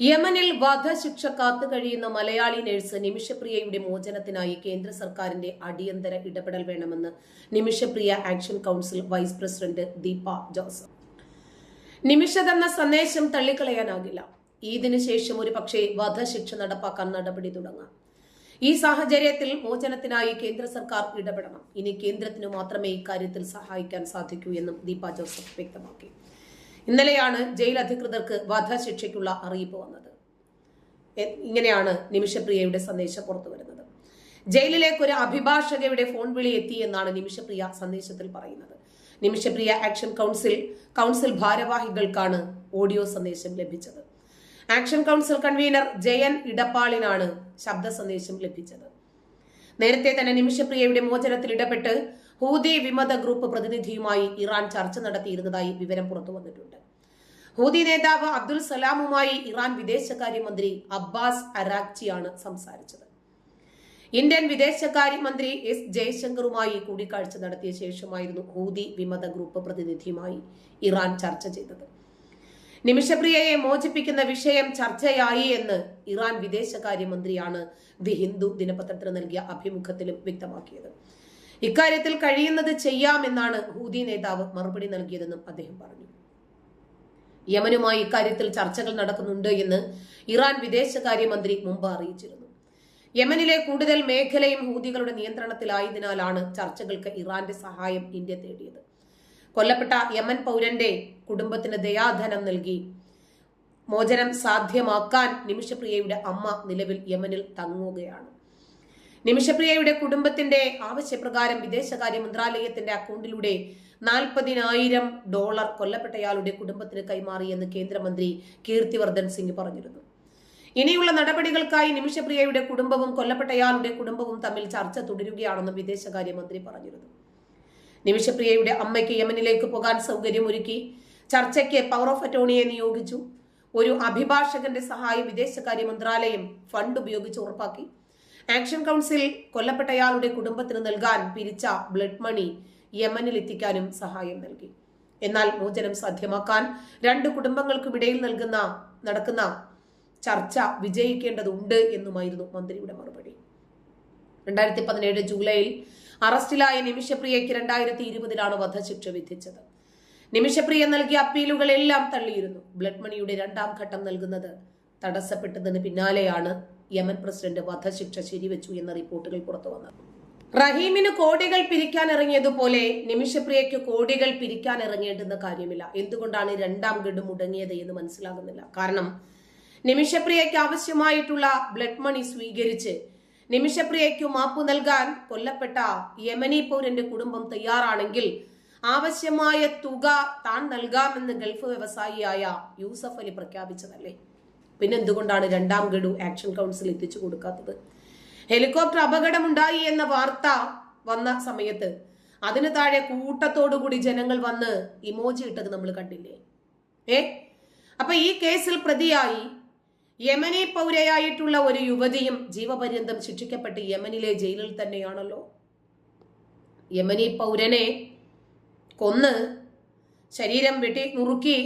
യമനിൽ വധശിക്ഷ കാത്തു കഴിയുന്ന മലയാളി നഴ്സ് നിമിഷപ്രിയയുടെ മോചനത്തിനായി കേന്ദ്ര സർക്കാരിന്റെ അടിയന്തര ഇടപെടൽ വേണമെന്ന് Nimishapriya action council vice president Deepa Joseph നിമിഷതെന്ന സന്ദേശം തള്ളിക്കളയാനാകില്ല. ഈദിനു ശേഷം ഒരു പക്ഷേ വധശിക്ഷ നടപ്പാക്കാൻ നടപടി തുടങ്ങാം. ഈ സാഹചര്യത്തിൽ മോചനത്തിനായി കേന്ദ്ര സർക്കാർ ഇടപെടണം. ഇനി കേന്ദ്രത്തിനു മാത്രമേ ഇക്കാര്യത്തിൽ സഹായിക്കാൻ സാധിക്കൂ എന്നും ദീപ ജോസഫ് വ്യക്തമാക്കി. ഇന്നലെയാണ് ജയിൽ അധികൃതർക്ക് വധശിക്ഷയ്ക്കുള്ള അറിയിപ്പ് വന്നത്. ഇങ്ങനെയാണ് നിമിഷപ്രിയയുടെ സന്ദേശം പുറത്തു വരുന്നത്. ജയിലിലേക്ക് ഒരു അഭിഭാഷകയുടെ ഫോൺ വിളി എത്തി എന്നാണ് നിമിഷപ്രിയ സന്ദേശത്തിൽ പറയുന്നത്. നിമിഷപ്രിയ ആക്ഷൻ കൗൺസിൽ കൗൺസിൽ ഭാരവാഹികൾക്കാണ് ഓഡിയോ സന്ദേശം ലഭിച്ചത്. ആക്ഷൻ കൗൺസിൽ കൺവീനർ ജയൻ ഇടപ്പാളിനാണ് ശബ്ദ സന്ദേശം ലഭിച്ചത്. നേരത്തെ തന്നെ നിമിഷപ്രിയയുടെ മോചനത്തിൽ ഇടപെട്ട് ഹൂതി വിമത ഗ്രൂപ്പ് പ്രതിനിധിയുമായി ഇറാൻ ചർച്ച നടത്തിയിരുന്നതായി വിവരം പുറത്തു വന്നിട്ടുണ്ട്. ഹൂതി നേതാവ് അബ്ദുൽ സലാമുമായി ഇറാൻ വിദേശകാര്യമന്ത്രി അബ്ബാസ് അരാക്ചിയാണ് സംസാരിച്ചത്. ഇന്ത്യൻ വിദേശകാര്യമന്ത്രി എസ് ജയശങ്കറുമായി കൂടിക്കാഴ്ച നടത്തിയ ശേഷമായിരുന്നു ഹൂതി വിമത ഗ്രൂപ്പ് പ്രതിനിധിയുമായി ഇറാൻ ചർച്ച ചെയ്തത്. നിമിഷപ്രിയയെ മോചിപ്പിക്കുന്ന വിഷയം ചർച്ചയായി എന്ന് ഇറാൻ വിദേശകാര്യമന്ത്രിയാണ് ദി ഹിന്ദു ദിനപത്രത്തിന് നൽകിയ അഭിമുഖത്തിലും വ്യക്തമാക്കിയത്. ഇക്കാര്യത്തിൽ കഴിയുന്നത് ചെയ്യാമെന്നാണ് ഹൂതി നേതാവ് മറുപടി നൽകിയതെന്നും അദ്ദേഹം പറഞ്ഞു. യമനുമായി ഇക്കാര്യത്തിൽ ചർച്ചകൾ നടക്കുന്നുണ്ട് എന്ന് ഇറാൻ വിദേശകാര്യമന്ത്രി മുമ്പ് അറിയിച്ചിരുന്നു. യമനിലെ കൂടുതൽ മേഖലയും ഹൂതികളുടെ നിയന്ത്രണത്തിലായതിനാലാണ് ചർച്ചകൾക്ക് ഇറാന്റെ സഹായം ഇന്ത്യ തേടിയത്. കൊല്ലപ്പെട്ട യമൻ പൗരന്റെ കുടുംബത്തിന് ദയാധനം നൽകി മോചനം സാധ്യമാക്കാൻ നിമിഷപ്രിയയുടെ അമ്മ നിലവിൽ യമനിൽ തങ്ങുകയാണ്. നിമിഷപ്രിയയുടെ കുടുംബത്തിന്റെ ആവശ്യപ്രകാരം വിദേശകാര്യ മന്ത്രാലയത്തിന്റെ അക്കൗണ്ടിലൂടെ നാൽപ്പതിനായിരം ഡോളർ കൊല്ലപ്പെട്ടയാളുടെ കുടുംബത്തിന് കൈമാറിയെന്ന് കേന്ദ്രമന്ത്രി കീർത്തിവർദ്ധൻ സിംഗ് പറഞ്ഞിരുന്നു. ഇനിയുള്ള നടപടികൾക്കായി നിമിഷപ്രിയയുടെ കുടുംബവും കൊല്ലപ്പെട്ടയാളുടെ കുടുംബവും തമ്മിൽ ചർച്ച തുടരുകയാണെന്ന് വിദേശകാര്യമന്ത്രി പറഞ്ഞിരുന്നു. നിമിഷപ്രിയയുടെ അമ്മയ്ക്ക് യമനിലേക്ക് പോകാൻ സൗകര്യമൊരുക്കി ചർച്ചയ്ക്ക് പവർ ഓഫ് അറ്റോണിയെ നിയോഗിച്ചു. ഒരു അഭിഭാഷകന്റെ സഹായം വിദേശകാര്യ മന്ത്രാലയം ഫണ്ട് ഉപയോഗിച്ച് ഉറപ്പാക്കി. ആക്ഷൻ കൗൺസിൽ കൊല്ലപ്പെട്ടയാളുടെ കുടുംബത്തിന് നൽകാൻ പിരിച്ച ബ്ലഡ് മണി യമനിൽ എത്തിക്കാനും സഹായം നൽകി. എന്നാൽ മോചനം സാധ്യമാക്കാൻ രണ്ട് കുടുംബങ്ങൾക്കുമിടയിൽ നൽകുന്ന നടക്കുന്ന ചർച്ച വിജയിക്കേണ്ടതുണ്ട് എന്നുമായിരുന്നു മന്ത്രിയുടെ മറുപടി. രണ്ടായിരത്തി പതിനേഴ് ജൂലൈയിൽ അറസ്റ്റിലായ നിമിഷപ്രിയയ്ക്ക് രണ്ടായിരത്തി ഇരുപതിലാണ് വധശിക്ഷ വിധിച്ചത്. നിമിഷപ്രിയ നൽകിയ അപ്പീലുകളെല്ലാം തള്ളിയിരുന്നു. ബ്ലഡ് മണിയുടെ രണ്ടാം ഘട്ടം നൽകുന്നത് തടസ്സപ്പെട്ടതിന് പിന്നാലെയാണ് യമൻ പ്രസിഡന്റ് വധശിക്ഷ ശരിവെച്ചു എന്ന റിപ്പോർട്ടുകൾ പുറത്തു വന്നു. റഹീമിന് കോടികൾ പിരിക്കാൻ ഇറങ്ങിയതുപോലെ നിമിഷപ്രിയയ്ക്ക് കോടികൾ പിരിക്കാൻ ഇറങ്ങേണ്ടുന്ന കാര്യമില്ല. എന്തുകൊണ്ടാണ് രണ്ടാം ഗഡ് മുടങ്ങിയത് എന്ന് മനസ്സിലാകുന്നില്ല. കാരണം നിമിഷപ്രിയയ്ക്ക് ആവശ്യമായിട്ടുള്ള ബ്ലഡ് മണി സ്വീകരിച്ച് നിമിഷപ്രിയയ്ക്ക് മാപ്പ് നൽകാൻ കൊല്ലപ്പെട്ട യമനി പൗരന്റെ കുടുംബം തയ്യാറാണെങ്കിൽ ആവശ്യമായ തുക താൻ നൽകാമെന്ന് ഗൾഫ് വ്യവസായിയായ യൂസഫ് അലി പ്രഖ്യാപിച്ചതല്ലേ? പിന്നെ എന്തുകൊണ്ടാണ് രണ്ടാം ഗഡു ആക്ഷൻ കൗൺസിൽ എത്തിച്ചു കൊടുക്കാത്തത്? ഹെലികോപ്റ്റർ അപകടമുണ്ടായി എന്ന വാർത്ത വന്ന സമയത്ത് അതിന് താഴെ കൂട്ടത്തോടുകൂടി ജനങ്ങൾ വന്ന് ഇമോജി ഇട്ടത് നമ്മൾ കണ്ടില്ലേ? ഏ? അപ്പൊ ഈ കേസിൽ പ്രതിയായി യമനി പൗരയായിട്ടുള്ള ഒരു യുവതിയും ജീവപര്യന്തം ശിക്ഷിക്കപ്പെട്ട് യമനിലെ ജയിലിൽ തന്നെയാണല്ലോ. യമനി പൗരനെ കൊന്ന് ശരീരം വെട്ടി നുറുക്കി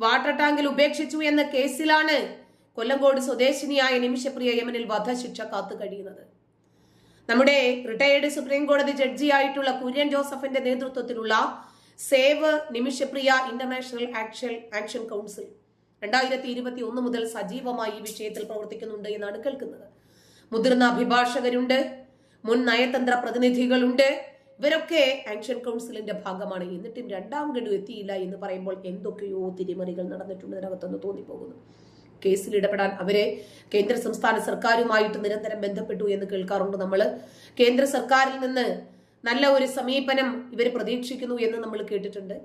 വാട്ടർ ടാങ്കിൽ ഉപേക്ഷിച്ചു എന്ന കേസിലാണ് കൊല്ലങ്കോട് സ്വദേശിനിയായ നിമിഷപ്രിയ യമനിൽ വധശിക്ഷ കാത്തു കഴിയുന്നത് നമ്മുടെ റിട്ടയേർഡ് സുപ്രീം കോടതി ജഡ്ജിയായിട്ടുള്ള കുര്യൻ ജോസഫിന്റെ നേതൃത്വത്തിലുള്ള save Nimishapriya international action action council രണ്ടായിരത്തി ഇരുപത്തി ഒന്ന് മുതൽ സജീവമായി ഈ വിഷയത്തിൽ പ്രവർത്തിക്കുന്നുണ്ട് എന്നാണ് കേൾക്കുന്നത്. മുതിർന്ന അഭിഭാഷകരുണ്ട് മുൻ നയതന്ത്ര പ്രതിനിധികളുണ്ട്. ഇവരൊക്കെ ആക്ഷൻ കൗൺസിലിന്റെ ഭാഗമാണ്. എന്നിട്ടും രണ്ടാം ഗഡു എത്തിയില്ല എന്ന് പറയുമ്പോൾ എന്തൊക്കെയോ തിരിമറികൾ നടന്നിട്ടുണ്ട്. ഇതിനകത്തൊന്ന് തോന്നിപ്പോകുന്നു. കേസിൽ ഇടപെടാൻ അവരെ കേന്ദ്ര സംസ്ഥാന സർക്കാരുമായിട്ട് നിരന്തരം ബന്ധപ്പെട്ടു എന്ന് കേൾക്കാറുണ്ട് നമ്മൾ കേന്ദ്ര സർക്കാരിൽ നിന്ന് നല്ല ഒരു സമീപനം ഇവർ പ്രതീക്ഷിക്കുന്നു എന്ന് നമ്മൾ കേട്ടിട്ടുണ്ട്.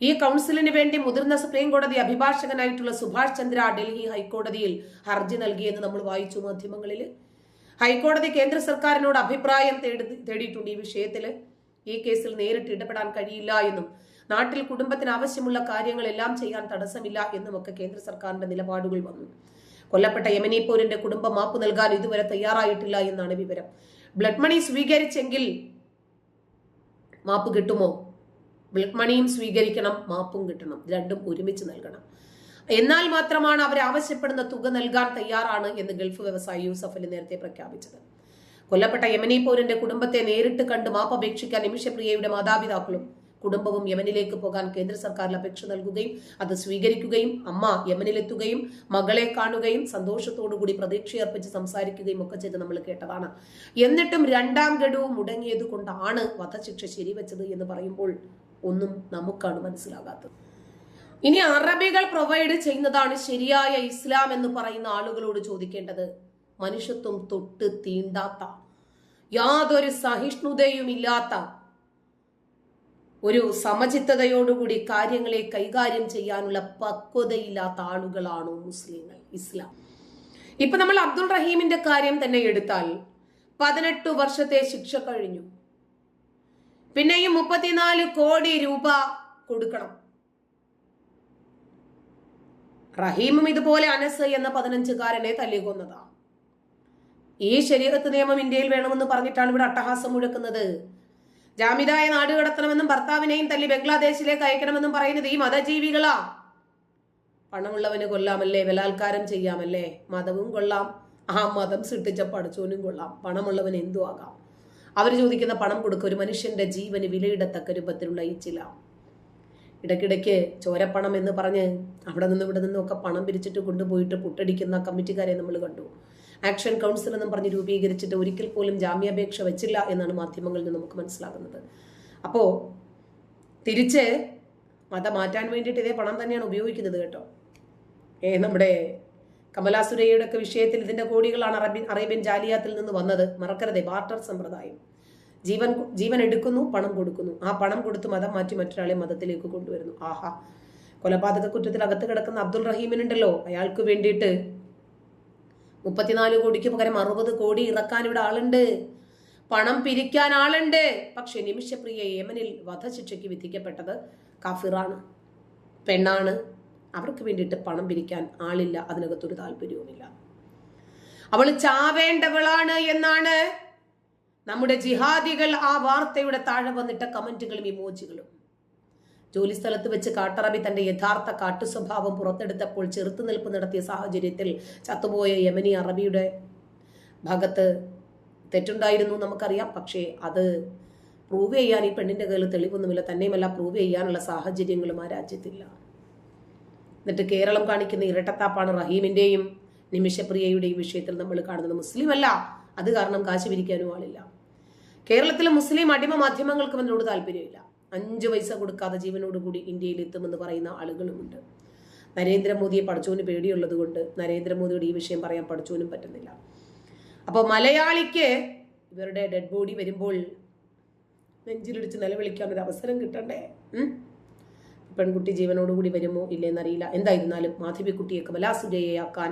ഈ കൗൺസിലിന് വേണ്ടി മുതിർന്ന സുപ്രീം കോടതി അഭിഭാഷകനായിട്ടുള്ള സുഭാഷ് ചന്ദ്ര ഡൽഹി ഹൈക്കോടതിയിൽ ഹർജി നൽകിയെന്ന് നമ്മൾ വായിച്ചു മാധ്യമങ്ങളിൽ ഹൈക്കോടതി കേന്ദ്ര സർക്കാരിനോട് അഭിപ്രായം തേടി തേടിയിട്ടുണ്ട് ഈ വിഷയത്തിൽ ഈ കേസിൽ നേരിട്ട് ഇടപെടാൻ കഴിയില്ല എന്നും. നാട്ടിൽ കുടുംബത്തിന് ആവശ്യമുള്ള കാര്യങ്ങളെല്ലാം ചെയ്യാൻ തടസ്സമില്ല എന്നുമൊക്കെ കേന്ദ്ര സർക്കാരിന്റെ നിലപാടുകൾ വന്നു. കൊല്ലപ്പെട്ട യമനി പോരിന്റെ കുടുംബം മാപ്പ് നൽകാൻ ഇതുവരെ തയ്യാറായിട്ടില്ല എന്നാണ് വിവരം. ബ്ലഡ് മണി സ്വീകരിച്ചെങ്കിൽ മാപ്പ് കിട്ടുമോ? ബ്ലഡ് മണിയും സ്വീകരിക്കണം മാപ്പും കിട്ടണം രണ്ടും ഒരുമിച്ച് നൽകണം. എന്നാൽ മാത്രമാണ് അവർ ആവശ്യപ്പെടുന്ന തുക നൽകാൻ തയ്യാറാണ് എന്ന് ഗൾഫ് വ്യവസായി യൂസഫ് അലി നേരത്തെ പ്രഖ്യാപിച്ചത്. കൊല്ലപ്പെട്ട യമനി പോരിന്റെ കുടുംബത്തെ നേരിട്ട് കണ്ട് മാപ്പപേക്ഷിക്കാൻ നിമിഷപ്രിയയുടെ മാതാപിതാക്കളും കുടുംബവും യമനിലേക്ക് പോകാൻ കേന്ദ്ര സർക്കാരിൽ അപേക്ഷ നൽകുകയും അത് സ്വീകരിക്കുകയും അമ്മ യമനിലെത്തുകയും മകളെ കാണുകയും സന്തോഷത്തോടുകൂടി പ്രതീക്ഷയർപ്പിച്ച് സംസാരിക്കുകയും ഒക്കെ ചെയ്ത് നമ്മൾ കേട്ടതാണ്. എന്നിട്ടും രണ്ടാം ഗഡു മുടങ്ങിയത് കൊണ്ടാണ് വധശിക്ഷ ശരിവെച്ചത് എന്ന് പറയുമ്പോൾ ഒന്നും നമുക്കാണ് മനസ്സിലാകാത്തത്. ഇനി അറബികൾ പ്രൊവൈഡ് ചെയ്യുന്നതാണ് ശരിയായ ഇസ്ലാം എന്ന് പറയുന്ന ആളുകളോട് ചോദിക്കേണ്ടത് മനുഷ്യത്വം തൊട്ട് തീണ്ടാത്ത യാതൊരു സഹിഷ്ണുതയും ഇല്ലാത്ത ഒരു സമചിത്തതയോടുകൂടി കാര്യങ്ങളെ കൈകാര്യം ചെയ്യാനുള്ള പക്വതയില്ലാത്ത ആളുകളാണോ മുസ്ലിങ്ങൾ? ഇസ്ലാം. ഇപ്പൊ നമ്മൾ അബ്ദുൾ റഹീമിന്റെ കാര്യം തന്നെ എടുത്താൽ പതിനെട്ട് വർഷത്തെ ശിക്ഷ കഴിഞ്ഞു. പിന്നെയും മുപ്പത്തിനാല് കോടി രൂപ കൊടുക്കണം. റഹീമും ഇതുപോലെ അനസ് എന്ന പതിനഞ്ചുകാരനെ തല്ലിക്കൊന്നതാ. ഈ ശരീരത്ത് നിയമം ഇന്ത്യയിൽ വേണമെന്ന് പറഞ്ഞിട്ടാണ് ഇവിടെ അട്ടഹാസം മുഴക്കുന്നത്. ജാമിതായ നാട് കടത്തണമെന്നും ഭർത്താവിനെയും തല്ലി ബംഗ്ലാദേശിലേക്ക് അയക്കണമെന്നും പറയുന്നത് ഈ മതജീവികളാ. പണമുള്ളവന് കൊല്ലാമല്ലേ ബലാത്കാരം ചെയ്യാമല്ലേ? മതവും കൊള്ളാം. ആ മതം സൃഷ്ടിച്ച പഠിച്ചോനും കൊള്ളാം. പണമുള്ളവൻ എന്തു ആകാം അവർ ചോദിക്കുന്ന പണം കൊടുക്കുക ഒരു മനുഷ്യന്റെ ജീവന് വിലയിടത്തക്ക രൂപത്തിലുള്ള ഈ ചില. ഇടയ്ക്കിടയ്ക്ക് ചോരപ്പണം എന്ന് പറഞ്ഞ് അവിടെ നിന്ന് ഇവിടെ നിന്നും ഒക്കെ പണം പിരിച്ചിട്ട് കൊണ്ടുപോയിട്ട് പുട്ടടിക്കുന്ന കമ്മിറ്റിക്കാരെ നമ്മൾ കണ്ടു. ആക്ഷൻ കൗൺസിൽ എന്നും പറഞ്ഞ് രൂപീകരിച്ചിട്ട് ഒരിക്കൽ പോലും ജാമ്യാപേക്ഷ വെച്ചില്ല എന്നാണ് മാധ്യമങ്ങളിൽ നിന്ന് നമുക്ക് മനസ്സിലാകുന്നത്. അപ്പോൾ തിരിച്ച് മതം മാറ്റാൻ വേണ്ടിയിട്ട് ഇതേ പണം തന്നെയാണ് ഉപയോഗിക്കുന്നത് കേട്ടോ. ഏ നമ്മുടെ കമലാസുരയുടെ ഒക്കെ വിഷയത്തിൽ ഇതിന്റെ കോടികളാണ് അറബി അറേബ്യൻ ജാലിയാത്തിൽ നിന്ന് വന്നത്. മറക്കരുതേ ബാർട്ടർ സമ്പ്രദായം. ജീവൻ ജീവൻ എടുക്കുന്നു പണം കൊടുക്കുന്നു. ആ പണം കൊടുത്ത് മതം മാറ്റി മറ്റൊരാളെ മതത്തിലേക്ക് കൊണ്ടുവരുന്നു. ആഹാ. കൊലപാതക കുറ്റത്തിൽ അകത്ത് കിടക്കുന്ന അബ്ദുൾ റഹീമിനുണ്ടല്ലോ. അയാൾക്ക് വേണ്ടിയിട്ട് മുപ്പത്തിനാല് കോടിക്ക് പകരം അറുപത് കോടി ഇറക്കാൻ ഇവിടെ ആളുണ്ട്. പണം പിരിക്കാൻ ആളുണ്ട്. പക്ഷെ നിമിഷപ്രിയ യമനിൽ വധശിക്ഷയ്ക്ക് വിധിക്കപ്പെട്ടത് കാഫിറാണ്. പെണ്ണാണ്. അവർക്ക് വേണ്ടിയിട്ട് പണം പിരിക്കാൻ ആളില്ല. അതിനകത്തൊരു താല്പര്യവുമില്ല. അവൾ ചാവേണ്ടവളാണ് എന്നാണ് നമ്മുടെ ജിഹാദികൾ ആ വാർത്തയുടെ താഴെ വന്നിട്ട കമന്റുകളും ഇമോജികളും. ജോലി സ്ഥലത്ത് വെച്ച് കാട്ടറബി തന്റെ യഥാർത്ഥ കാട്ടു സ്വഭാവം പുറത്തെടുത്തപ്പോൾ ചെറുത്തുനിൽപ്പ് നടത്തിയ സാഹചര്യത്തിൽ ചത്തുപോയ യമനി അറബിയുടെ ഭാഗത്ത് തെറ്റുണ്ടായിരുന്നു നമുക്കറിയാം. പക്ഷേ അത് പ്രൂവ് ചെയ്യാൻ ഈ പെണ്ണിന്റെ കയ്യിൽ തെളിവൊന്നുമില്ല. തന്നെയുമല്ല പ്രൂവ് ചെയ്യാനുള്ള സാഹചര്യങ്ങളും ആ രാജ്യത്തില്ല. എന്നിട്ട് കേരളം കാണിക്കുന്ന ഇരട്ടത്താപ്പാണ് റഹീമിന്റെയും നിമിഷപ്രിയയുടെയും വിഷയത്തിൽ നമ്മൾ കാണുന്നത്. മുസ്ലിം അല്ല അത് കാരണം കാശ് പിരിക്കാനും ആളില്ല. കേരളത്തിലെ മുസ്ലിം അടിമ മാധ്യമങ്ങൾക്കും അതിനോട് താല്പര്യമില്ല. അഞ്ച് പൈസ കൊടുക്കാതെ ജീവനോടുകൂടി ഇന്ത്യയിൽ എത്തുമെന്ന് പറയുന്ന ആളുകളുമുണ്ട്. നരേന്ദ്രമോദിയെ പഠിച്ചോന് പേടിയുള്ളത് കൊണ്ട് നരേന്ദ്രമോദിയോട് ഈ വിഷയം പറയാൻ പഠിച്ചോനും പറ്റുന്നില്ല. അപ്പോൾ മലയാളിക്ക് ഇവരുടെ ഡെഡ് ബോഡി വരുമ്പോൾ നെഞ്ചിലിടിച്ച് നിലവിളിക്കാൻ ഒരു അവസരം കിട്ടണ്ടേ? പെൺകുട്ടി ജീവനോടുകൂടി വരുമോ ഇല്ലേന്നറിയില്ല. എന്തായിരുന്നാലും മാധവിക്കുട്ടിയെ കമലാസുരയാക്കാൻ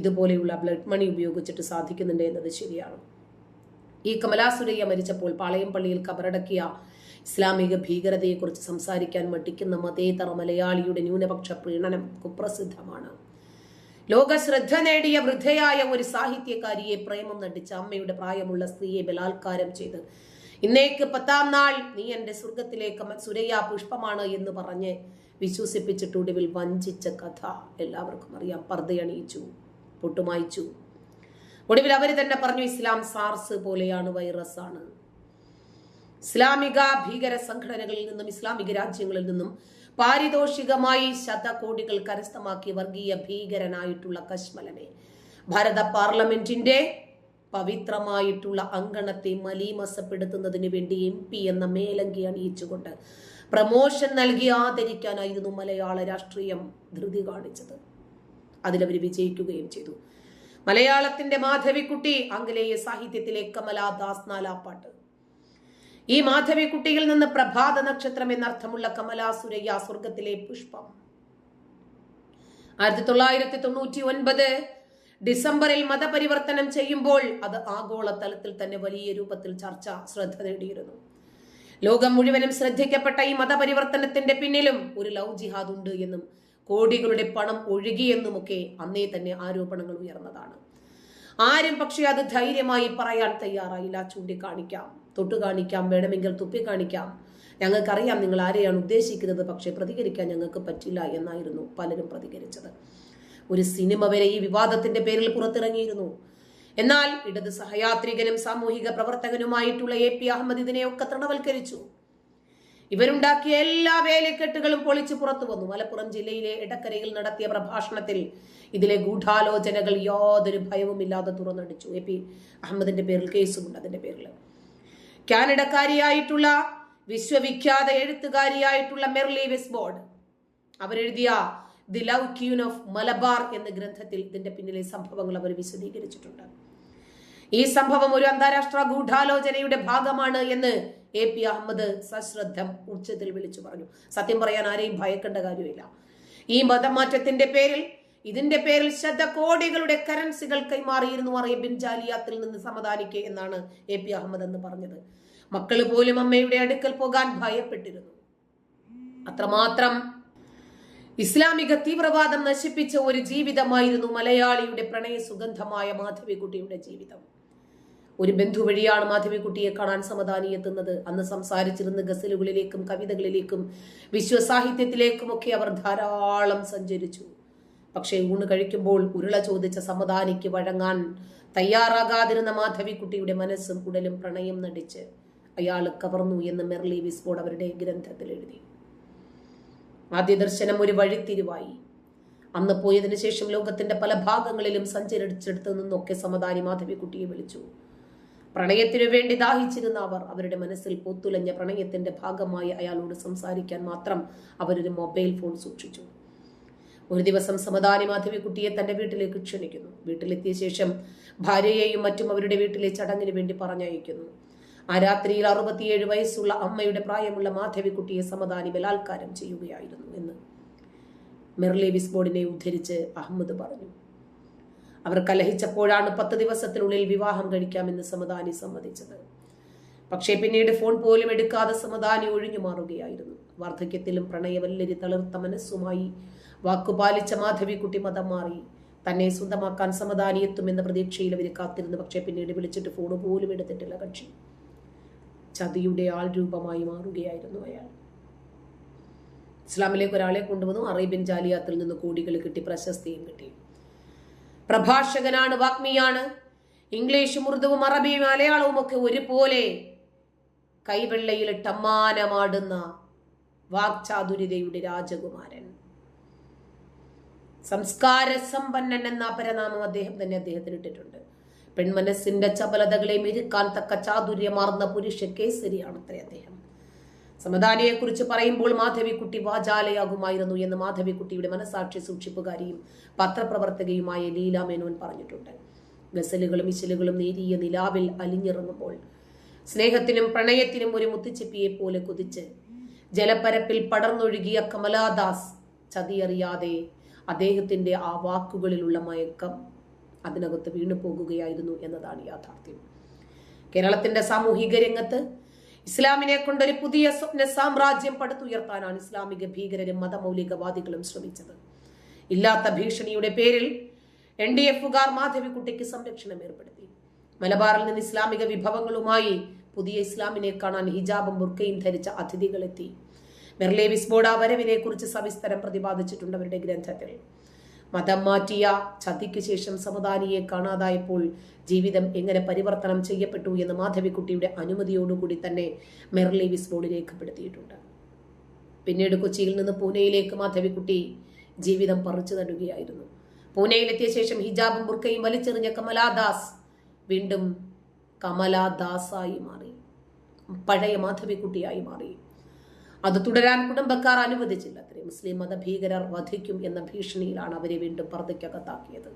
ഇതുപോലെയുള്ള ബ്ലഡ് മണി ഉപയോഗിച്ചിട്ട് സാധിക്കുന്നുണ്ട് എന്നത് ശരിയാണ്. ഈ കമലാസുരയ്യ മരിച്ചപ്പോൾ പാളയം പള്ളിയിൽ കബറടക്കിയ ഇസ്ലാമിക ഭീകരതയെക്കുറിച്ച് സംസാരിക്കാൻ മടിക്കുന്ന മതേതര മലയാളിയുടെ ന്യൂനപക്ഷ പ്രീണനം കുപ്രസിദ്ധമാണ്. ലോക ശ്രദ്ധ നേടിയ വൃദ്ധയായ ഒരു സാഹിത്യകാരിയെ പ്രേമം നടിച്ച അമ്മയുടെ പ്രായമുള്ള സ്ത്രീയെ ബലാത്കാരം ചെയ്ത് ഇന്നേക്ക് പത്താം നാൾ നീ എന്റെ സ്വർഗത്തിലേക്ക് സുരയ്യ പുഷ്പമാണ് എന്ന് പറഞ്ഞ് വിശ്വസിപ്പിച്ചിട്ടൊടുവിൽ വഞ്ചിച്ച കഥ എല്ലാവർക്കും അറിയാം. പർദ്ദയണിയിച്ചു പൊട്ടുമായിച്ചു. ഒടുവിൽ അവർ തന്നെ പറഞ്ഞു ഇസ്ലാം സാർസ് പോലെയാണ് വൈറസ് ആണ് ഇസ്ലാമിക ഭീകര സംഘടനകളിൽ നിന്നും ഇസ്ലാമിക രാജ്യങ്ങളിൽ നിന്നും പാരിതോഷികമായി ശതകോടികൾ കരസ്ഥമാക്കിയ വർഗീയ ഭീകരനായിട്ടുള്ള കശ്മലനെ ഭാരത പാർലമെന്റിന്റെ പവിത്രമായിട്ടുള്ള അങ്കണത്തെ മലീമസപ്പെടുത്തുന്നതിന് വേണ്ടി എം പി എന്ന മേലങ്കി അണിയിച്ചുകൊണ്ട് പ്രമോഷൻ നൽകി ആദരിക്കാനായിരുന്നു മലയാള രാഷ്ട്രീയം ധൃതി കാണിച്ചത്. അതിലവർ വിജയിക്കുകയും ചെയ്തു. മലയാളത്തിന്റെ മാധവിക്കുട്ടി ആംഗലേയ സാഹിത്യത്തിലെ കമലാദാസ് നാലാപ്പാട്ട്. ഈ മാധവിക്കുട്ടിയിൽ നിന്ന് പ്രഭാത നക്ഷത്രം എന്നർത്ഥമുള്ള കമലാസുരയ്യ സ്വർഗത്തിലെ പുഷ്പം. ആയിരത്തി തൊള്ളായിരത്തി തൊണ്ണൂറ്റി ഒൻപത് ഡിസംബറിൽ മതപരിവർത്തനം ചെയ്യുമ്പോൾ അത് ആഗോള തലത്തിൽ തന്നെ വലിയ രൂപത്തിൽ ചർച്ച ശ്രദ്ധ നേടിയിരുന്നു. ലോകം മുഴുവനും ശ്രദ്ധിക്കപ്പെട്ട ഈ മതപരിവർത്തനത്തിന്റെ പിന്നിലും ഒരു ലവ് ജിഹാദ് ഉണ്ട് എന്നും കോടികളുടെ പണം ഒഴുകിയെന്നുമൊക്കെ അന്നേ തന്നെ ആരോപണങ്ങൾ ഉയർന്നതാണ്. ആരും പക്ഷേ അത് ധൈര്യമായി പറയാൻ തയ്യാറായില്ല. ചൂണ്ടിക്കാണിക്കാം. തൊട്ടു കാണിക്കാം. വേണമെങ്കിൽ തുപ്പി കാണിക്കാം. ഞങ്ങൾക്കറിയാം നിങ്ങൾ ആരെയാണ് ഉദ്ദേശിക്കുന്നത്. പക്ഷേ പ്രതികരിക്കാൻ ഞങ്ങൾക്ക് പറ്റില്ല എന്നായിരുന്നു പലരും പ്രതികരിച്ചത്. ഒരു സിനിമ വരെ ഈ വിവാദത്തിന്റെ പേരിൽ പുറത്തിറങ്ങിയിരുന്നു. എന്നാൽ ഇടത് സഹയാത്രികനും സാമൂഹിക പ്രവർത്തകനുമായിട്ടുള്ള എ പി അഹമ്മദ് ഇതിനെയൊക്കെ തൃണവൽക്കരിച്ചു. ഇവരുണ്ടാക്കിയ എല്ലാ വേലക്കെട്ടുകളും പൊളിച്ചു പുറത്തു വന്നു. മലപ്പുറം ജില്ലയിലെ ഇടക്കരയിൽ നടത്തിയ പ്രഭാഷണത്തിൽ ഇതിലെ ഗൂഢാലോചനകൾ യാതൊരു ഭയവുമില്ലാതെ തുറന്നടിച്ചു. എ പി അഹമ്മദിന്റെ പേരിൽ കേസുമുണ്ട് അതിന്റെ പേരിൽ. കാനഡക്കാരിയായിട്ടുള്ള വിശ്വവിഖ്യാത എഴുത്തുകാരിയായിട്ടുള്ള Merrily Weisbord അവരെഴുതിയ the love queen of Malabar എന്ന ഗ്രന്ഥത്തിൽ ഇതിന്റെ പിന്നിലെ സംഭവങ്ങൾ അവർ വിശദീകരിച്ചിട്ടുണ്ട്. ഈ സംഭവം ഒരു അന്താരാഷ്ട്ര ഗൂഢാലോചനയുടെ ഭാഗമാണ് എന്ന് എ പി അഹമ്മദ് സശ്രദ്ധം ഉച്ചത്തിൽ വിളിച്ചു പറഞ്ഞു. സത്യം പറയാൻ ആരെയും ഭയക്കേണ്ട കാര്യമില്ല. ഈ മതമാറ്റത്തിന്റെ പേരിൽ ഇതിന്റെ പേരിൽ ശതകോടികളുടെ കറൻസികൾ കൈമാറിയിരുന്നു അറേബ്യൻ ജാലിയാത്തിൽ നിന്ന് സമാധാനിക്കുക എന്നാണ് എ പി അഹമ്മദ് എന്ന് പറഞ്ഞത്. മക്കൾ പോലും അമ്മയുടെ അടുക്കൽ പോകാൻ ഭയപ്പെട്ടിരുന്നു. അത്രമാത്രം ഇസ്ലാമിക തീവ്രവാദം നശിപ്പിച്ച ഒരു ജീവിതമായിരുന്നു മലയാളിയുടെ പ്രണയ സുഗന്ധമായ മാധവിക്കുട്ടിയുടെ ജീവിതം. ഒരു ബന്ധു വഴിയാണ് മാധവിക്കുട്ടിയെ കാണാൻ സമദാനി എത്തുന്നത്. അന്ന് സംസാരിച്ചിരുന്ന ഗസലുകളിലേക്കും കവിതകളിലേക്കും വിശ്വസാഹിത്യത്തിലേക്കും ഒക്കെ അവർ ധാരാളം സഞ്ചരിച്ചു. പക്ഷേ ഊണ് കഴിക്കുമ്പോൾ ഉരുള ചോദിച്ച സമദാനിക്ക് വഴങ്ങാൻ തയ്യാറാകാതിരുന്ന മാധവിക്കുട്ടിയുടെ മനസ്സും ഉടലും പ്രണയം നടിച്ച് അയാൾ കവർന്നു എന്ന് മെർലി വിസ്ബോർഡ് അവരുടെ ഗ്രന്ഥത്തിൽ എഴുതി. ആദ്യ ദർശനം ഒരു വഴിത്തിരിവായി. അന്ന് പോയതിനു ശേഷം ലോകത്തിന്റെ പല ഭാഗങ്ങളിലും സഞ്ചരിച്ചെടുത്തു നിന്നൊക്കെ സമദാനി മാധവിക്കുട്ടിയെ വിളിച്ചു. പ്രണയത്തിനു വേണ്ടി ദാഹിച്ചിരുന്ന അവർ അവരുടെ മനസ്സിൽ പൊത്തുലഞ്ഞ പ്രണയത്തിന്റെ ഭാഗമായി അയാളോട് സംസാരിക്കാൻ മാത്രം അവരൊരു മൊബൈൽ ഫോൺ സൂക്ഷിച്ചു. ഒരു ദിവസം സമദാനി മാധവിക്കുട്ടിയെ തന്റെ വീട്ടിലേക്ക് ക്ഷണിക്കുന്നു. വീട്ടിലെത്തിയ ശേഷം ഭാര്യയെയും മറ്റും അവരുടെ വീട്ടിലെ ചടങ്ങിന് വേണ്ടി പറഞ്ഞയക്കുന്നു. ആ രാത്രിയിൽ അറുപത്തിയേഴ് വയസ്സുള്ള അമ്മയുടെ പ്രായമുള്ള മാധവിക്കുട്ടിയെ സമദാനി ബലാത്കാരം ചെയ്യുകയായിരുന്നു എന്ന്. മെർലി ബോർഡിനെ ഉദ്ധരിച്ച് അഹമ്മദ് പറഞ്ഞു. അവർ കലഹിച്ചപ്പോഴാണ് പത്ത് ദിവസത്തിനുള്ളിൽ വിവാഹം കഴിക്കാമെന്ന് സമദാനി സമ്മതിച്ചത്. പക്ഷേ പിന്നീട് ഫോൺ പോലും എടുക്കാതെ സമദാനി ഒഴിഞ്ഞു മാറുകയായിരുന്നു. വാർദ്ധക്യത്തിലും പ്രണയവല്ലരി തളിർത്ത മനസ്സുമായി വാക്കുപാലിച്ച മാധവിക്കുട്ടി മതം മാറി. തന്നെ സ്വന്തമാക്കാൻ സമദാനി എത്തുമെന്ന പ്രതീക്ഷയിൽ അവർ കാത്തിരുന്നു. പക്ഷേ പിന്നീട് വിളിച്ചിട്ട് ഫോൺ പോലും എടുത്തിട്ടില്ല കക്ഷി. ചതിയുടെ ആൾ രൂപമായി മാറുകയായിരുന്നു അയാൾ. ഇസ്ലാമിലേക്ക് ഒരാളെ കൊണ്ടുവന്നു. അറേബ്യൻ ജാലിയാത്തിൽ നിന്ന് കോടികൾ കിട്ടി പ്രശസ്തിയും കിട്ടി. പ്രഭാഷകനാണ് വാഗ്മിയാണ്. ഇംഗ്ലീഷും ഉറുദുവും അറബിയും മലയാളവും ഒക്കെ ഒരുപോലെ കൈവെള്ളയിൽ ടമ്മാനമാടുന്ന വാക്ചാതുരിതയുടെ രാജകുമാരൻ. സംസ്കാര സമ്പന്നൻ എന്ന അപരനാമം അദ്ദേഹം തന്നെ അദ്ദേഹത്തിന് ഇട്ടിട്ടുണ്ട്. പെൺമനസ്സിന്റെ ചപലതകളെ മെരുക്കാൻ തക്ക ചാതുര്യമാർന്ന പുരുഷ കേസരിയാണ് അത്രേ അദ്ദേഹം. കുറിച്ച് പറയുമ്പോൾ മാധവിക്കുട്ടി വാചാലയാകുമായിരുന്നു എന്ന് മാധവിക്കുട്ടിയുടെ മനസാക്ഷി സൂക്ഷിപ്പുകാരിയും പത്രപ്രവർത്തകയുമായ ലീല മേനോൻ പറഞ്ഞിട്ടുണ്ട്. ഗസലുകളും ഇശലുകളും നേരിയ നിലാവിൽ അലിഞ്ഞിറങ്ങുമ്പോൾ സ്നേഹത്തിനും പ്രണയത്തിനും ഒരു മുത്തുച്ചിപ്പിയെ പോലെ കുതിച്ച് ജലപ്പരപ്പിൽ പടർന്നൊഴുകിയ കമലാദാസ് ചതിയറിയാതെ അദ്ദേഹത്തിന്റെ ആ വാക്കുകളിലുള്ള മയക്കം അതിനകത്ത് വീണു പോകുകയായിരുന്നു എന്നതാണ് യാഥാർത്ഥ്യം. കേരളത്തിന്റെ സാമൂഹിക രംഗത്ത് ഇസ്ലാമിനെ കൊണ്ടൊരു പുതിയ സ്വപ്ന സാമ്രാജ്യം പടുത്തുയർത്താനാണ് ഇസ്ലാമിക ഭീകരരും മതമൗലികവാദികളും ശ്രമിച്ചത്. ഇല്ലാത്ത ഭീഷണിയുടെ പേരിൽ എൻ ഡി എഫുകാർ മാധവിക്കുട്ടിക്ക് സംരക്ഷണം ഏർപ്പെടുത്തി. മലബാറിൽ നിന്ന് ഇസ്ലാമിക വിഭവങ്ങളുമായി പുതിയ ഇസ്ലാമിനെ കാണാൻ ഹിജാബും ബുർക്കയും ധരിച്ച അതിഥികളെത്തി. മെർലേവിസ് ബോഡ വരവിനെ കുറിച്ച് സവിസ്തരം പ്രതിപാദിച്ചിട്ടുണ്ട് അവരുടെ ഗ്രന്ഥത്തിൽ. മതം മാറ്റിയ ചതിക്ക് ശേഷം സമദാനിയെ കാണാതായപ്പോൾ ജീവിതം എങ്ങനെ പരിവർത്തനം ചെയ്യപ്പെട്ടു എന്ന് മാധവിക്കുട്ടിയുടെ അനുമതിയോടുകൂടി തന്നെ മെർലി വിസ്ബോർഡ് രേഖപ്പെടുത്തിയിട്ടുണ്ട്. പിന്നീട് കൊച്ചിയിൽ നിന്ന് പൂനെയിലേക്ക് മാധവിക്കുട്ടി ജീവിതം പറിച്ചു തടുകയായിരുന്നു. പൂനെയിലെത്തിയ ശേഷം ഹിജാബും ബുർക്കയും വലിച്ചെറിഞ്ഞ കമലാദാസ് വീണ്ടും കമലാദാസായി മാറി. പഴയ മാധവിക്കുട്ടിയായി മാറി. അത് തുടരാൻ കുടുംബക്കാർ അനുവദിച്ചില്ല. അത്രേ മുസ്ലിം മത ഭീകരർ വധിക്കും എന്ന ഭീഷണിയിലാണ് അവരെ വീണ്ടും പർദ്ദയ്ക്കകത്താക്കിയത്.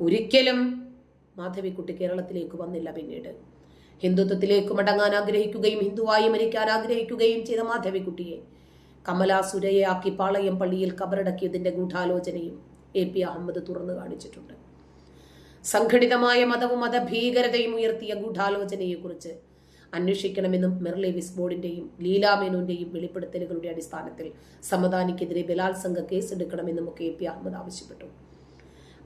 ഒരിക്കലും മാധവിക്കുട്ടി കേരളത്തിലേക്ക് വന്നില്ല പിന്നീട്. ഹിന്ദുത്വത്തിലേക്ക് മടങ്ങാൻ ആഗ്രഹിക്കുകയും ഹിന്ദുവായി മരിക്കാൻ ആഗ്രഹിക്കുകയും ചെയ്ത മാധവിക്കുട്ടിയെ കമലാസുരയാക്കി പാളയം പള്ളിയിൽ കബറടക്കിയതിന്റെ ഗൂഢാലോചനയും എ പി അഹമ്മദ് തുറന്നു കാണിച്ചിട്ടുണ്ട്. സംഘടിതമായ മതവും മതഭീകരതയും ഉയർത്തിയ ഗൂഢാലോചനയെക്കുറിച്ച് അന്വേഷിക്കണമെന്നും മെർലേവിസ് ബോർഡിന്റെയും ലീലാമേനുവിന്റെയും വെളിപ്പെടുത്തലുകളുടെ അടിസ്ഥാനത്തിൽ സമദാനിക്കെതിരെ ബലാത്സംഗ കേസെടുക്കണമെന്നും കെ പി അഹമ്മദ് ആവശ്യപ്പെട്ടു.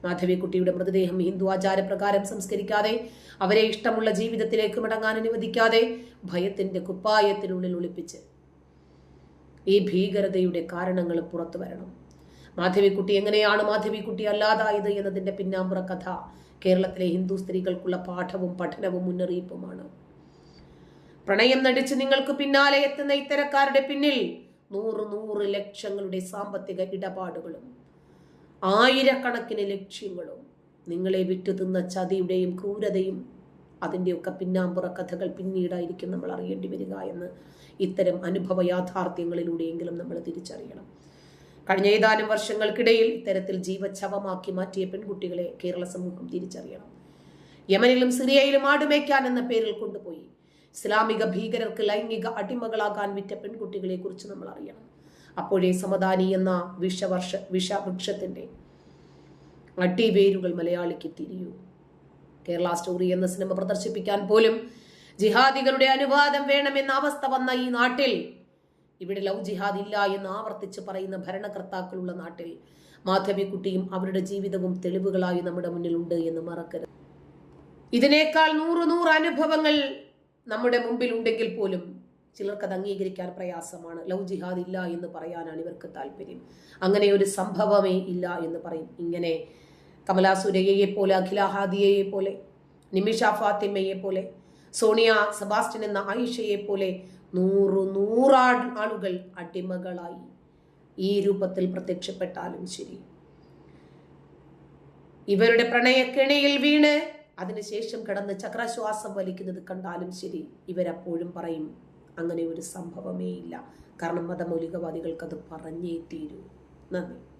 മാധവിക്കുട്ടിയുടെ മൃതദേഹം ഹിന്ദു ആചാരപ്രകാരം സംസ്കരിക്കാതെ അവരെ ഇഷ്ടമുള്ള ജീവിതത്തിലേക്ക് മടങ്ങാൻ അനുവദിക്കാതെ ഭയത്തിന്റെ കുപ്പായത്തിനുള്ളിൽ ഒളിപ്പിച്ച് ഈ ഭീകരതയുടെ കാരണങ്ങൾ പുറത്തു വരണം. മാധവിക്കുട്ടി എങ്ങനെയാണ് മാധവിക്കുട്ടി അല്ലാതായത് എന്നതിന്റെ പിന്നാമ്പുറ കഥ കേരളത്തിലെ ഹിന്ദു സ്ത്രീകൾക്കുള്ള പാഠവും പഠനവും മുന്നറിയിപ്പുമാണ്. പ്രണയം നടിച്ച് നിങ്ങൾക്ക് പിന്നാലെ എത്തുന്ന ഇത്തരക്കാരുടെ പിന്നിൽ നൂറ് നൂറ് ലക്ഷങ്ങളുടെ സാമ്പത്തിക ഇടപാടുകളും ആയിരക്കണക്കിന് ലക്ഷ്യങ്ങളും നിങ്ങളെ വിറ്റു തിന്ന ചതിയുടെയും ക്രൂരതയും അതിന്റെയൊക്കെ പിന്നാമ്പുറ കഥകൾ പിന്നീടായിരിക്കും നമ്മൾ അറിയേണ്ടി വരിക എന്ന് ഇത്തരം അനുഭവ യാഥാർത്ഥ്യങ്ങളിലൂടെയെങ്കിലും നമ്മൾ തിരിച്ചറിയണം. കഴിഞ്ഞ ഏതാനും വർഷങ്ങൾക്കിടയിൽ ഇത്തരത്തിൽ ജീവച്ഛവമാക്കി മാറ്റിയ പെൺകുട്ടികളെ കേരള സമൂഹം തിരിച്ചറിയണം. യമനിലും സിറിയയിലും ആടുമേക്കാൻ എന്ന പേരിൽ കൊണ്ടുപോയി. ഇസ്ലാമിക ഭീകരർക്ക് ലൈംഗിക അടിമകളാകാൻ വിറ്റ പെൺകുട്ടികളെ കുറിച്ച് നമ്മൾ അറിയണം അപ്പോഴേ സമദാനി എന്ന വിഷവർഷ വിഷവൃക്ഷത്തിന്റെ അടിവേരുകൾ മലയാളിക്ക് തിരിയൂ. കേരള സ്റ്റോറി എന്ന സിനിമ പ്രദർശിപ്പിക്കാൻ പോലും ജിഹാദികളുടെ അനുവാദം വേണമെന്ന അവസ്ഥ വന്ന ഈ നാട്ടിൽ ഇവിടെ ലവ് ജിഹാദ് ഇല്ല എന്ന് ആവർത്തിച്ച് പറയുന്ന ഭരണകർത്താക്കളുള്ള നാട്ടിൽ മാധവിക്കുട്ടിയും അവരുടെ ജീവിതവും തെളിവുകളായി നമ്മുടെ മുന്നിലുണ്ട് എന്ന് മറക്കരുത്. ഇതിനേക്കാൾ നൂറ് നൂറ് അനുഭവങ്ങൾ നമ്മുടെ മുമ്പിലുണ്ടെങ്കിൽ പോലും ചിലർക്കത് അംഗീകരിക്കാൻ പ്രയാസമാണ്. ലവ് ജിഹാദ് ഇല്ല എന്ന് പറയാനാണ് ഇവർക്ക് താല്പര്യം. അങ്ങനെ ഒരു സംഭവമേ ഇല്ല എന്ന് പറയും. ഇങ്ങനെ കമലാ സുരയ്യയെ പോലെ അഖില ഹാദിയയെ പോലെ നിമിഷ ഫാത്തിമയെ പോലെ സോണിയ സെബാസ്റ്റ്യൻ എന്ന ആയിഷയെ പോലെ നൂറു നൂറാ ആളുകൾ അടിമകളായി ഈ രൂപത്തിൽ പ്രത്യക്ഷപ്പെട്ടാലും ശരി. ഇവരുടെ പ്രണയക്കിണയിൽ വീണ് അതിനുശേഷം കിടന്ന് ചക്രാശ്വാസം വലിക്കുന്നത് കണ്ടാലും ശരി ഇവരപ്പോഴും പറയും അങ്ങനെ ഒരു സംഭവമേ ഇല്ല കാരണം മതമൗലികവാദികൾക്ക് അത് പറഞ്ഞേ തീരൂ. നന്ദി.